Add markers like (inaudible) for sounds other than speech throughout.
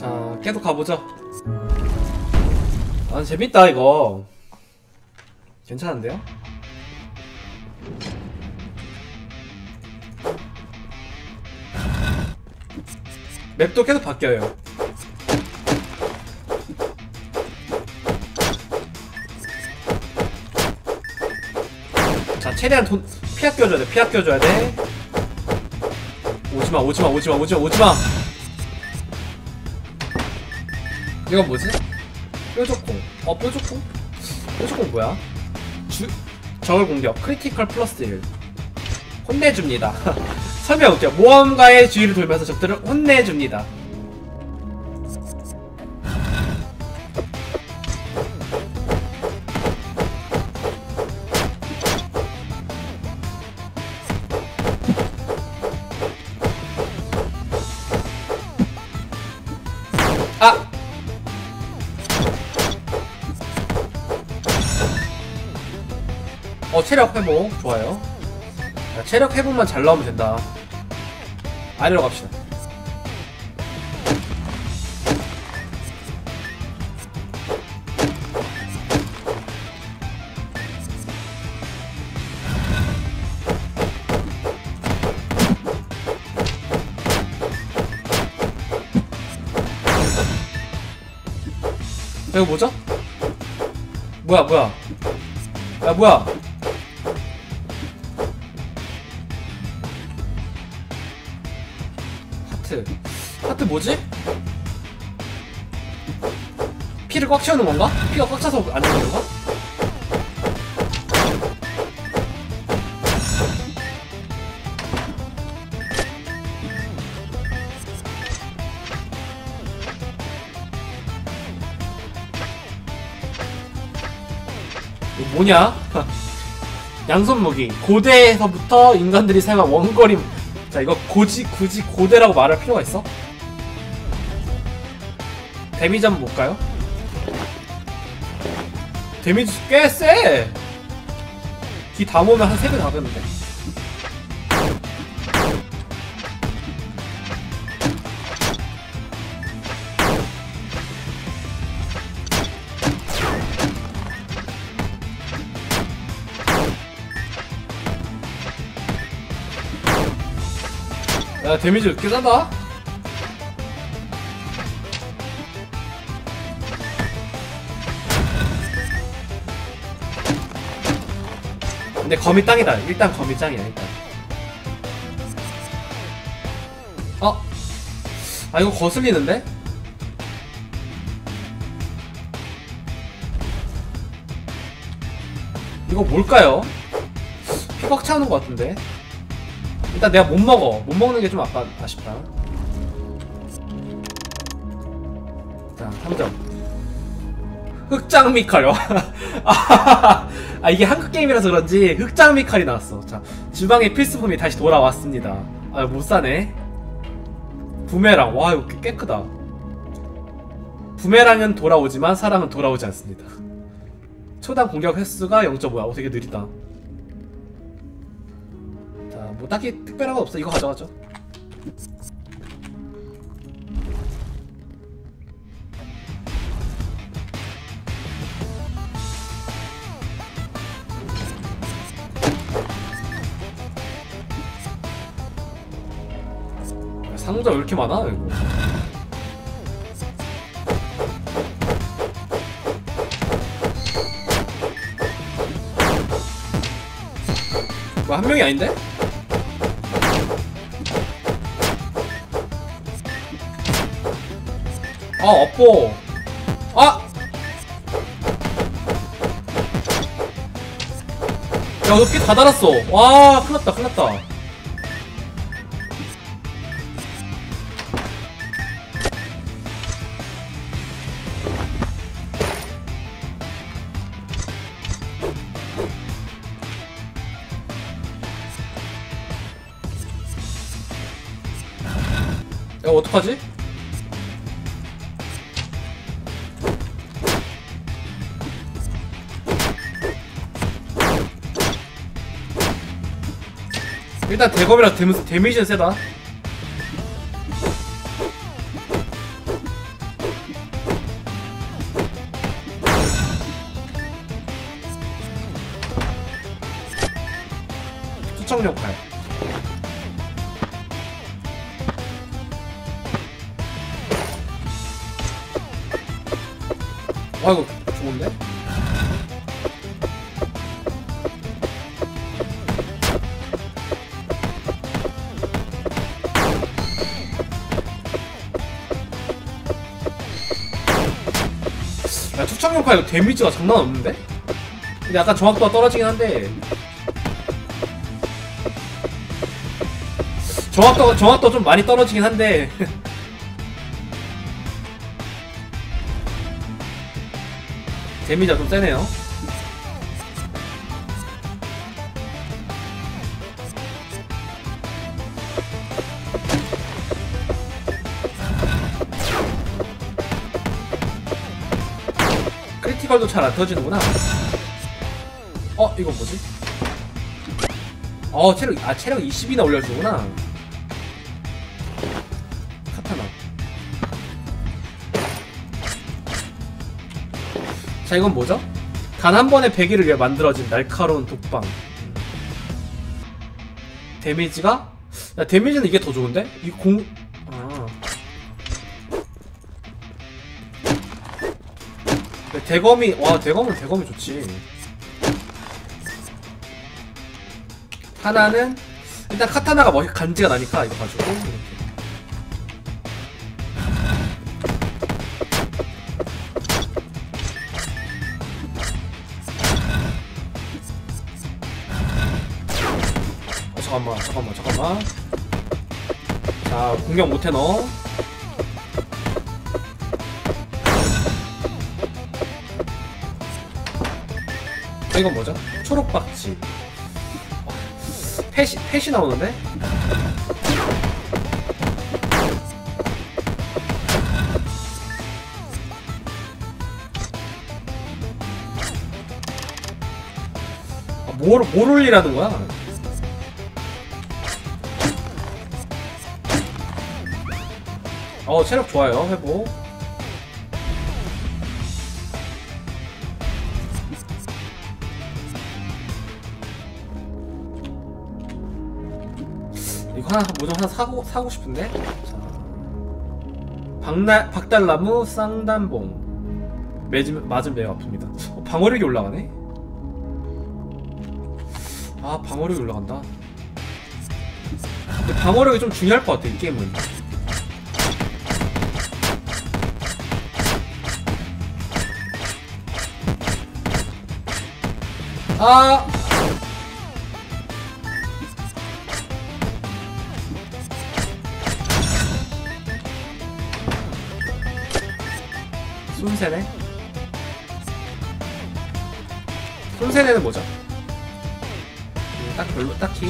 자 계속 가보죠. 아 재밌다 이거. 괜찮은데요? 맵도 계속 바뀌어요. 자 최대한 돈 피 아껴줘야 돼 피 아껴줘야 돼. 오지마 오지마 오지마 오지마 오지마 이건 뭐지? 뾰족공 어 뾰족공? 뾰족공 뭐야? 주 적을 공격 크리티컬 플러스 1 혼내줍니다 (laughs) 설명할게요 모험가의 주위를 돌면서 적들을 혼내줍니다 어 체력 회복. 좋아요. 자, 체력 회복만 잘 나오면 된다. 아래로 갑시다. 이거 뭐죠? 뭐야 뭐야? 야 뭐야 하트 하트 뭐지? 피를 꽉 채우는 건가? 피가 꽉 차서 안 되는 건가? 뭐냐? (laughs) 양손 무기 고대에서부터 인간들이 사용한 원거리 고지 굳이 고대라고 말할 필요가 있어? 데미지 한번 볼까요? 데미지 꽤 세! 뒤다 모으면 한 3배 가겠는데? 야 데미지 꽤 싼다? 근데 거미 땅이다 일단 거미 짱이야 일단 어? 아 이거 거슬리는데? 이거 뭘까요? 피꽉 차는 것 같은데 일단 내가 못 먹어. 못 먹는 게 좀 아까 아쉽다. 자, 3점. 흑장 미 칼요. (laughs) 아, 이게 한국 게임이라서 그런지 흑장 미 칼이 나왔어. 자, 주방의 필수품이 다시 돌아왔습니다. 아, 못 사네. 부메랑. 와, 이거 꽤, 꽤 크다. 부메랑은 돌아오지만 사람은 돌아오지 않습니다. 초당 공격 횟수가 0.5야. 오, 되게 느리다. 뭐 딱히 특별한 거 없어. 이거 가져가죠. 상자 왜 이렇게 많아? 이거. 뭐한 명이 아닌데? 아 업보. 아! 야너 피다 달았어. 와 큰일났다 큰일났다 일단 대검이랑 데미, 데미지는 세다 추청력 8 아이고 좋은데? 야 투척용 칼 데미지가 장난 없는데? 근데 약간 정확도가 떨어지긴 한데 정확도가 정확도 좀 많이 떨어지긴 한데 (laughs) 데미지가 좀 세네요. 크리티컬도 잘 안 터지는구나. 어, 이건 뭐지? 어, 체력, 아, 체력 20이나 올려주구나. 카타나. 자, 이건 뭐죠? 단 한 번에 100일을 위해 만들어진 날카로운 독방. 데미지가? 야, 데미지는 이게 더 좋은데? 이 공, 대검이, 와, 대검은 대검이 좋지. 하나는, 일단 카타나가 멋, 간지가 나니까 이거 가지고, 이렇게. 어, 잠깐만, 잠깐만, 잠깐만. 자, 공격 못해, 너. 이건 뭐죠? 초록박쥐. 어, 펫이, 펫이 나오는데? 아, 뭘, 뭘 올리라는 거야? 어 체력 좋아요 회복 하나 뭐좀 하나 사고 사고 싶은데? 자 박날 박달나무 쌍단봉. 매진 맞은 매우 아픕니다. 어, 방어력이 올라가네? 아 방어력이 올라간다. 근데 방어력이 좀 중요할 것 같아 이 게임은. 아 손세네? 손세네는 뭐죠? 음, 딱 별로 딱히.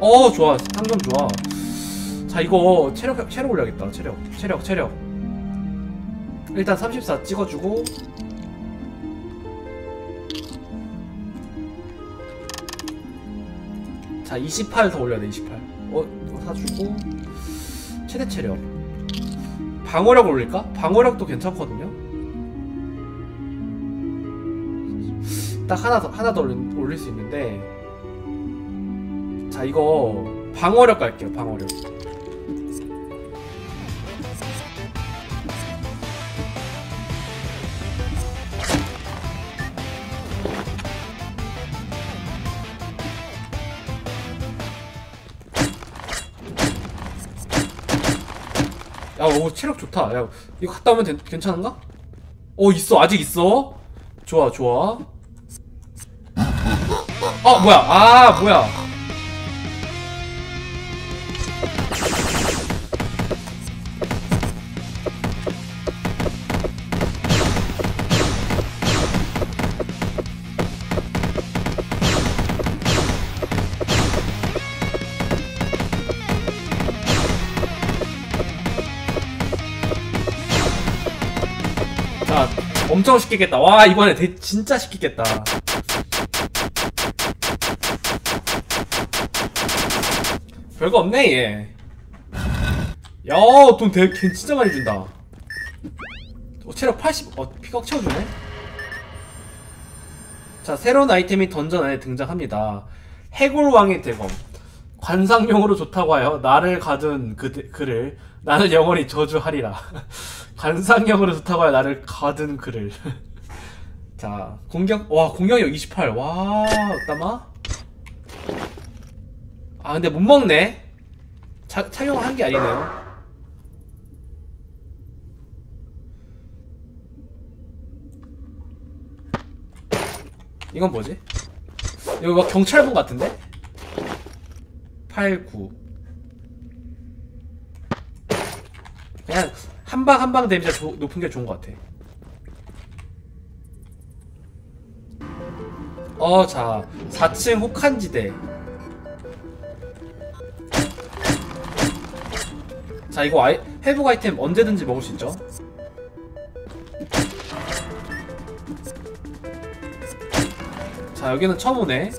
어 좋아. 3점 좋아. 자 이거 체력 체력 올려야겠다. 체력 체력 체력. 일단 34 찍어주고. 자 28 더 올려야 돼 28. 어 이거 사주고 최대 체력 방어력 올릴까? 방어력도 괜찮거든요. 딱 하나 더 하나 더 올릴, 수 있는데 자 이거 방어력 갈게요 방어력. 오, 체력 좋다. 야, 이거 갔다 오면 된- 괜찮은가? 어, 있어. 아직 있어. 좋아, 좋아. 아, 뭐야. 아, 뭐야. 엄청 시키겠다. 와, 이번에 대, 진짜 시키겠다. 별거 없네, 얘. 야, 돈 대, 걔 진짜 많이 준다. 어, 체력 80, 어, 피각 채워주네? 자, 새로운 아이템이 던전 안에 등장합니다. 해골왕의 대검. 관상용으로 좋다고 하여 나를 가둔 그, 그를 나는 영원히 저주하리라. (laughs) 관상용으로 좋다고 하여 나를 가둔 그를. (laughs) 자, 공격, 와, 공격력 28. 와, 어따마? 아, 근데 못 먹네? 차, 착용한 게 아니네요. 이건 뭐지? 이거 막 경찰분 같은데? 8, 9 그냥 한 방 한 방 데미지가 조- 높은 게 좋은 것 같아. 어, 자 4층 혹한지대. 자 이거 아이, 회복 아이템 언제든지 먹을 수 있죠? 자 여기는 처음 오네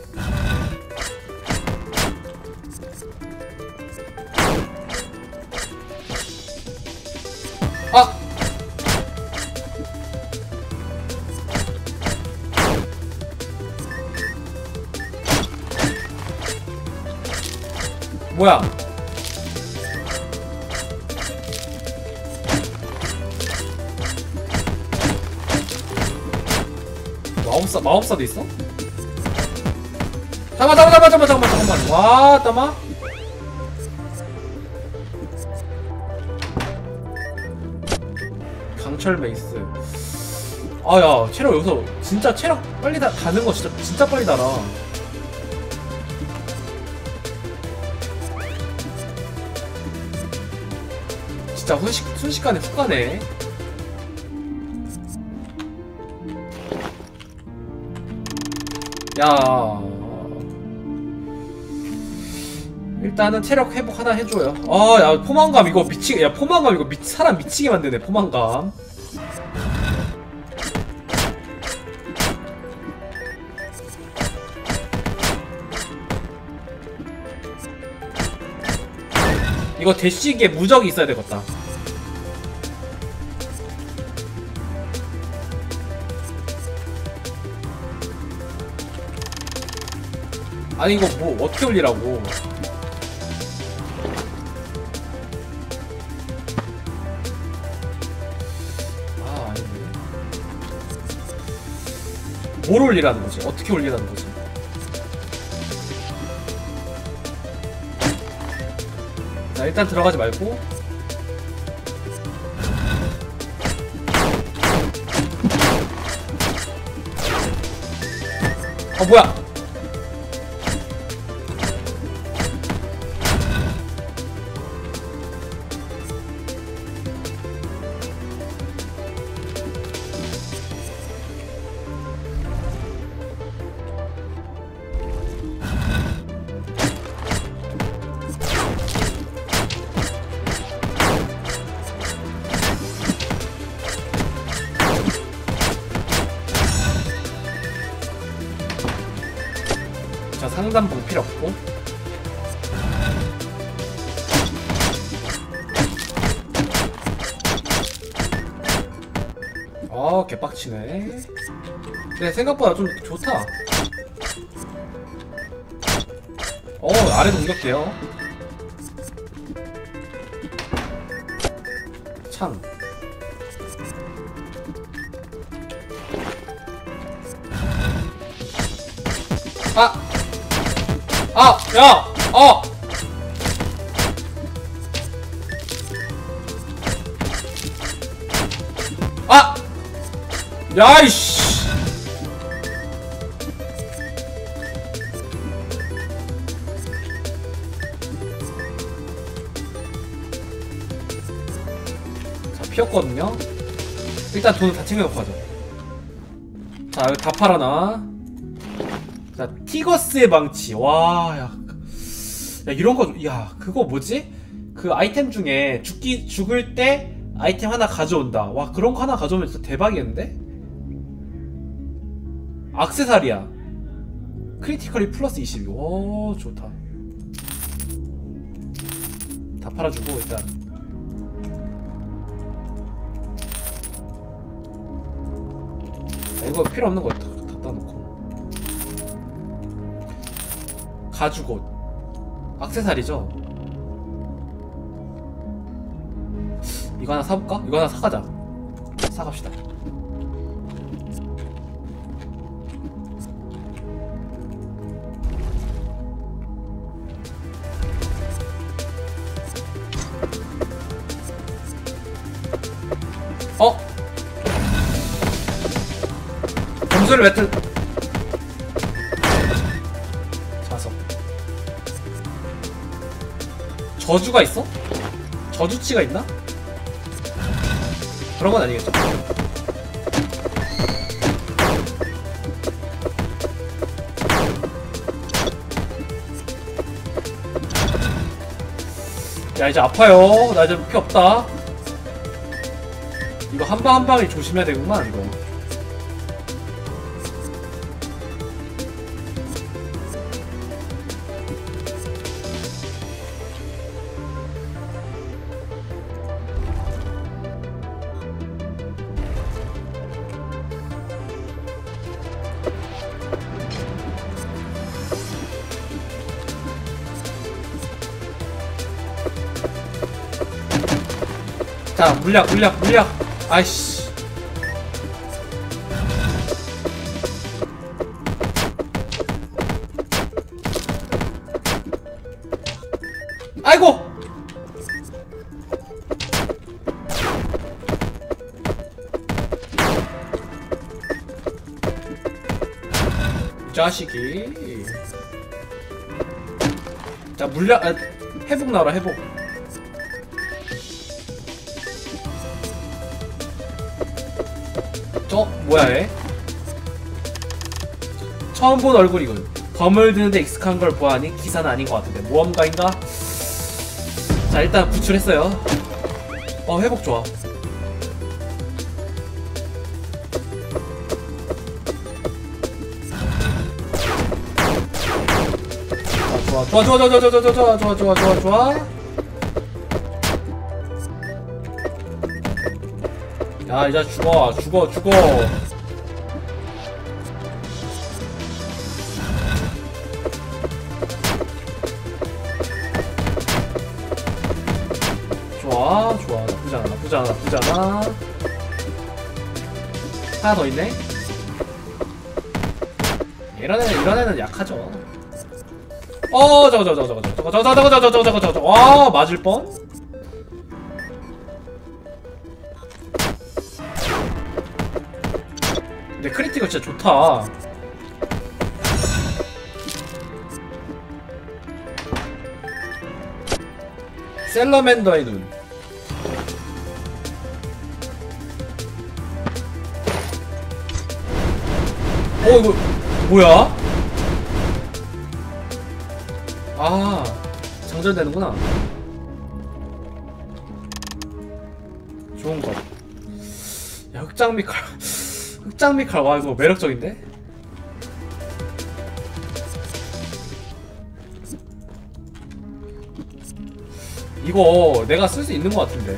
마법사 마법사도 있어? 잠깐만 잠깐만 잠깐만 잠깐만 잠깐만 와 따마 강철 메이스. 아야 체력 여기서 진짜 체력 빨리 다 가는 거 진짜 진짜 빨리 달아. 진짜 순식, 순식간에 훅 가네 야. 일단은 체력 회복 하나 해줘요. 아야 포만감 이거 미치 야 포만감 이거 미, 사람 미치게 만드네 포만감. 이거 대시기에 무적이 있어야 되겠다 아니 이거 뭐 어떻게 올리라고? 아 아닌데 뭘 올리라는 거지? 어떻게 올리라는 거지? 자 일단 들어가지 말고. 어 뭐야 치네 네 생각보다 좀 좋다 어 아래도 공격돼요 창 아! 아! 야! 어! 야, 이씨! 자, 피었거든요? 일단 돈을 다 챙겨놓고 가자. 자, 여기 다 팔아놔. 자, 티거스의 망치. 와, 야. 야, 이런 거, 야, 그거 뭐지? 그 아이템 중에 죽기, 죽을 때 아이템 하나 가져온다. 와, 그런 거 하나 가져오면 진짜 대박이겠는데? 악세사리야. 크리티컬이 플러스 22 오, 어, 좋다. 다 팔아주고 일단. 아, 이거 필요 없는 거 다, 갖다 놓고. 가죽옷. 악세사리죠? 이거 하나 사볼까? 이거 하나 사가자. 사갑시다. 왜 틀... 자석 저주가 있어? 저주치가 있나? 그런 건 아니겠죠? 야 이제 아파요 나 이제 피 없다 이거 한 방 한 방이 조심해야 되구만 이거 물약 물약 물약. 아이씨. 아이고! 이 자식이. 자 물약 아, 회복 나와라 회복 뭐야 얘? 처음 본 얼굴이군. 검을 드는데 익숙한 걸 보아하니 기사는 아닌 것 같은데 모험가인가? 자 일단 구출했어요. 어 회복 좋아. 아, 좋아 좋아 좋아 좋아 좋아 좋아 좋아 좋아 좋아 좋아 좋아 야 이제 죽어 죽어 죽어 좋아 좋아 나쁘지 않아 나쁘지 않아 나쁘지 않아 하나 더 있네 이런 애는 이런 애는 약하죠 어 저거 저거 저거 저거 저거 저거 저거 저거 저거 저거 저거 와 맞을 뻔 좋다. 셀러맨더의 눈. 어 이거 뭐야? 아 장전되는구나. 좋은 거. 야 흑장미 칼. 흑장미 칼, 와, 이거 매력적인데? 이거 내가 쓸 수 있는 것 같은데.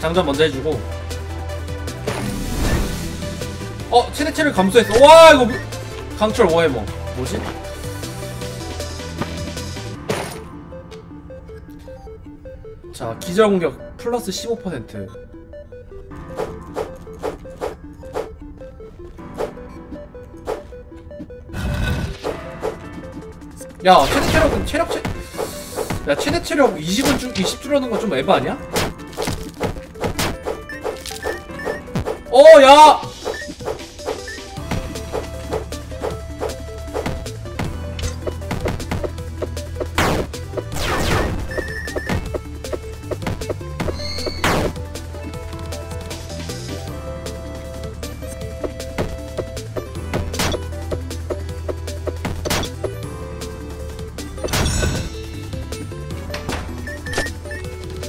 장전 먼저 해주고. 어, 최대치를 감소했어. 와, 이거 뭐- 강철 워해머. 뭐지? 자, 기절 공격 플러스 15%. 야, 최대 체력은 체력 체 야, 최대 체력 20은 줄, 20 줄어드는 거좀 에바 아니야? 어, 야!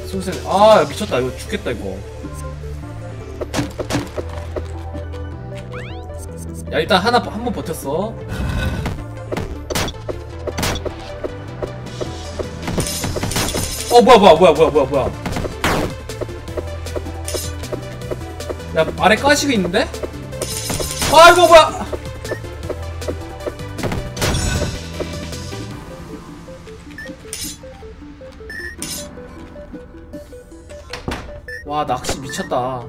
승승 아 미쳤다 이거 죽겠다 이거 야 일단 하나 한 번 버텼어. 어 뭐야 뭐야 뭐야 뭐야 뭐야 뭐야. 야 아래 까시고 있는데? 아이고 뭐야. 와 낚시 미쳤다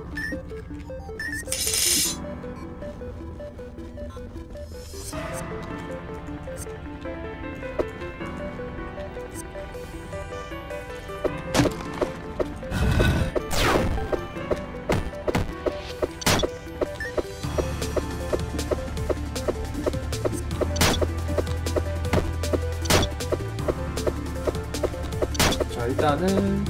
자 일단은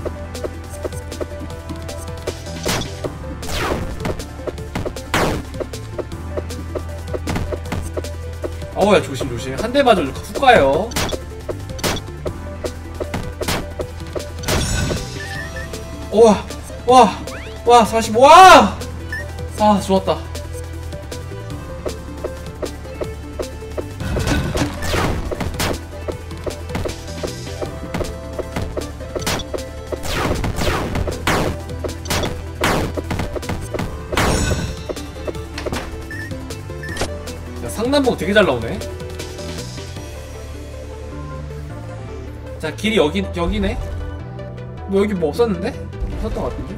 어우야 조심 조심. 한 대 맞아도 훅 가요. 우와 와와 45, 와! 아 좋았다 야, 상남봉 되게 잘 나오네. 자, 길이 여기, 여기네? 뭐, 여기 뭐 없었는데? 없었던 것 같은데?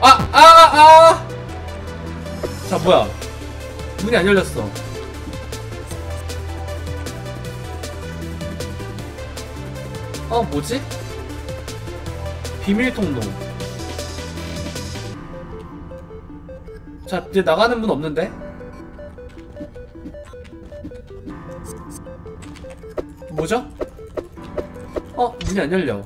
아! 아! 아! 자, 뭐야. 문이 안 열렸어. 어, 뭐지? 비밀 통로. 자, 이제 나가는 문 없는데? 뭐죠? 어, 문이 안 열려.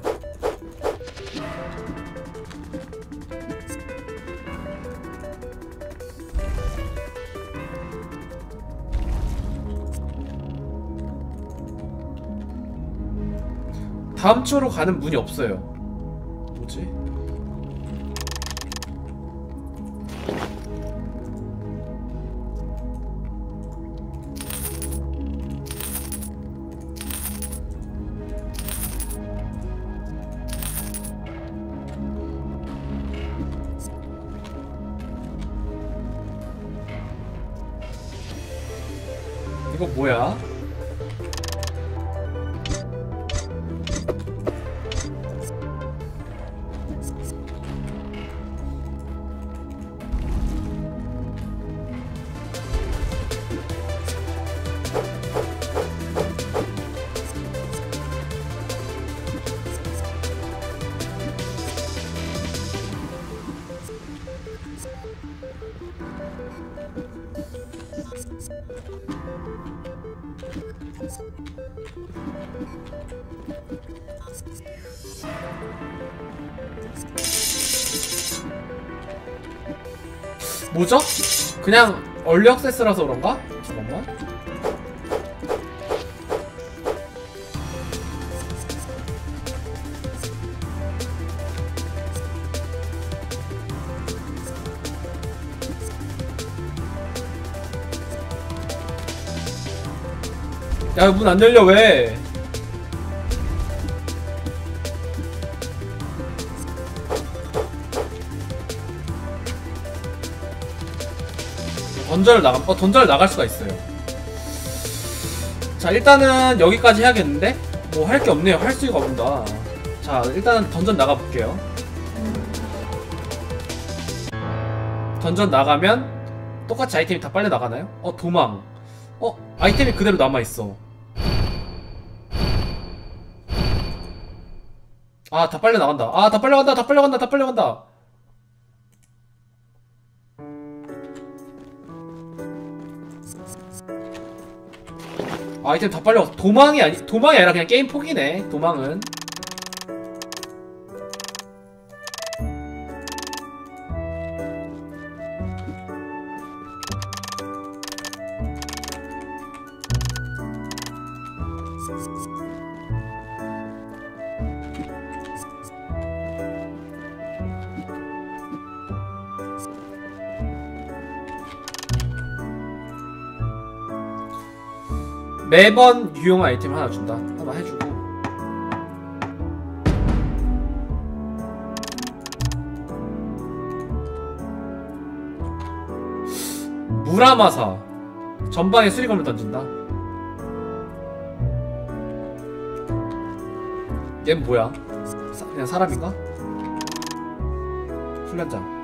다음 주로 가는 문이 없어요. 이거 뭐야? 뭐죠? 그냥 얼리 액세스라서 그런가? 잠깐만. 야, 문 안 열려, 왜? 던전을 나가, 어, 던전을 나갈 수가 있어요. 자, 일단은 여기까지 해야겠는데? 뭐 할 게 없네요. 할 수가 없다. 자, 일단 던전 나가 볼게요. 던전 나가면 똑같이 아이템이 다 빨려 나가나요? 어, 도망. 어, 아이템이 그대로 남아있어. 아, 다 빨려 나간다. 아, 다 빨려 간다. 다 빨려 간다. 다 빨려 간다. 아이템 다 빨려. 도망이 아니 도망이 아니라 그냥 게임 포기네 도망은 매번 유용 아이템 하나 준다. 하나 해주고. 무라마사. 전방에 수리검을 던진다. 얜 뭐야? 사- 그냥 사람인가? 훈련장.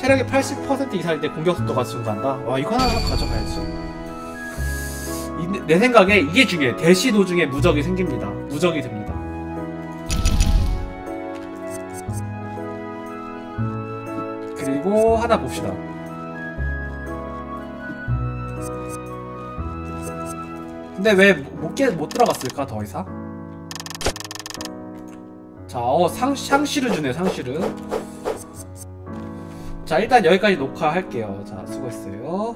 체력이 80% 이상일 때 공격 속도가 증가한다. 와 이거 하나 가져가야지. 이- 내 생각에 이게 중요해. 대시 도중에 무적이 생깁니다. 무적이 됩니다. 그리고 하나 봅시다. 근데 왜못 못 들어갔을까 더 이상? 자, 어 상, 상시를 주네 상시를. 자 일단 여기까지 녹화할게요. 자 수고했어요.